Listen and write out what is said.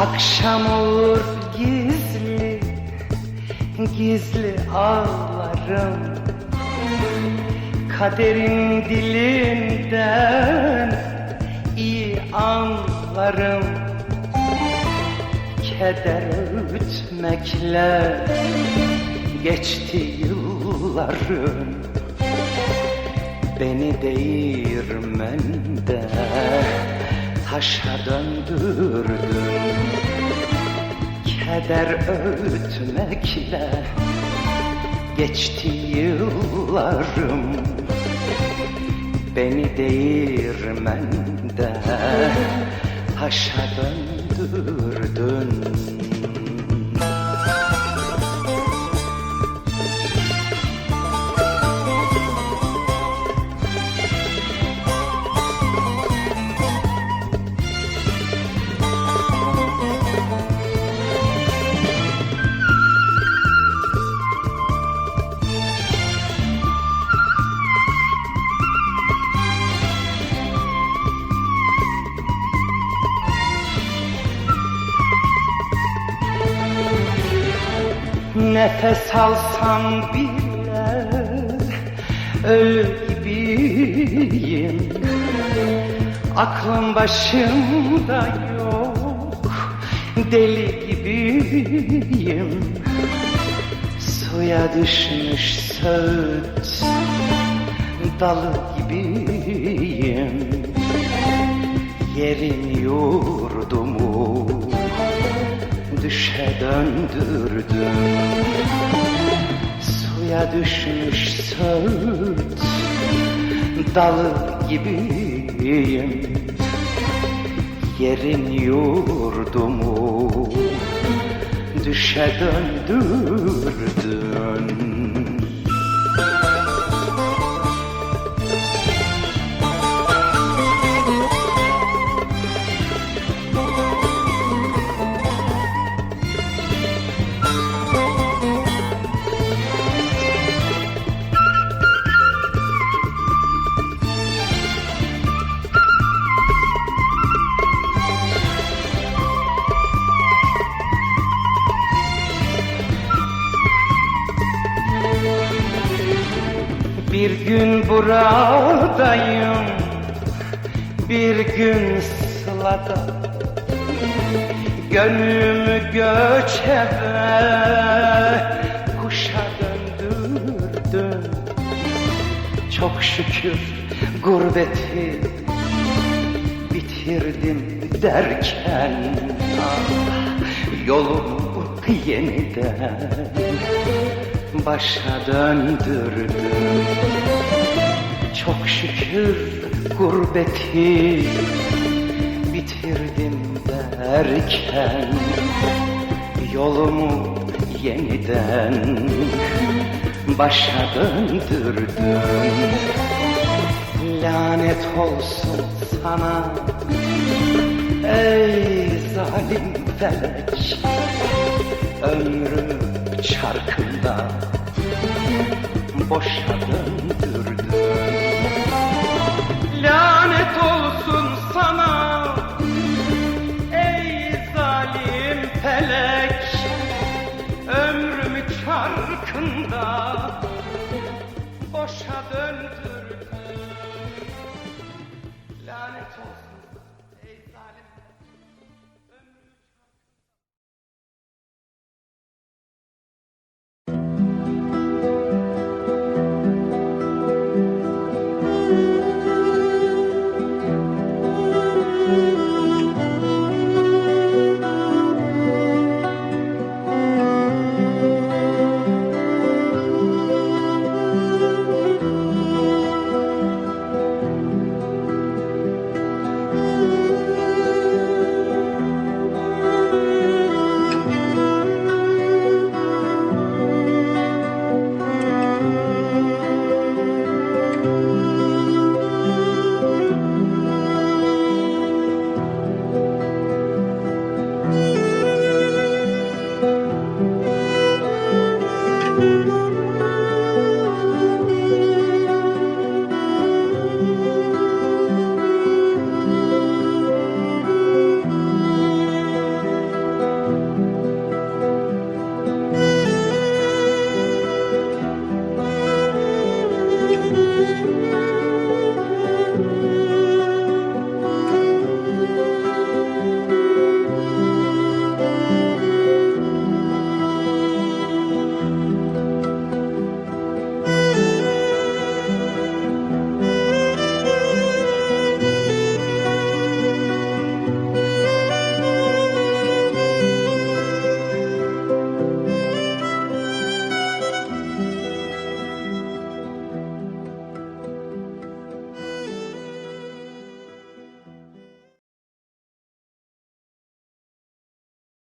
Akşam olur gizli Gizli ağlarım. Kaderin dilinden iyi anlarım. Keder öğütmekle geçti yıllarım. Beni değirmende taşa döndürdün Keder öğütmekle geçti yıllarım. Beni değirmende taşa döndürdün Nefes alsam bile ölü gibiyim Aklım başımda yok deli gibiyim. Suya düşmüş söğüt dalı gibiyim. Yerin yurdumu düşe döndürdüm Suya düşmüş söğüt dalı gibiyim. Yerin yurdumu düşe döndürdün Bir gün buradayım Bir gün sılada Gönlümü göçebe Kuşa döndürdüm. Çok şükür gurbeti Bitirdim derken ah, Yolumu yeniden başa döndürdüm. Çok şükür gurbeti bitirdim derken Yolumu yeniden başa döndürdüm. Lanet olsun sana ey zalim felek Ömrümü şarkında boşa döndürdün Lanet olsun sana ey zalim felek Ömrümü çarkında boşa döndürdün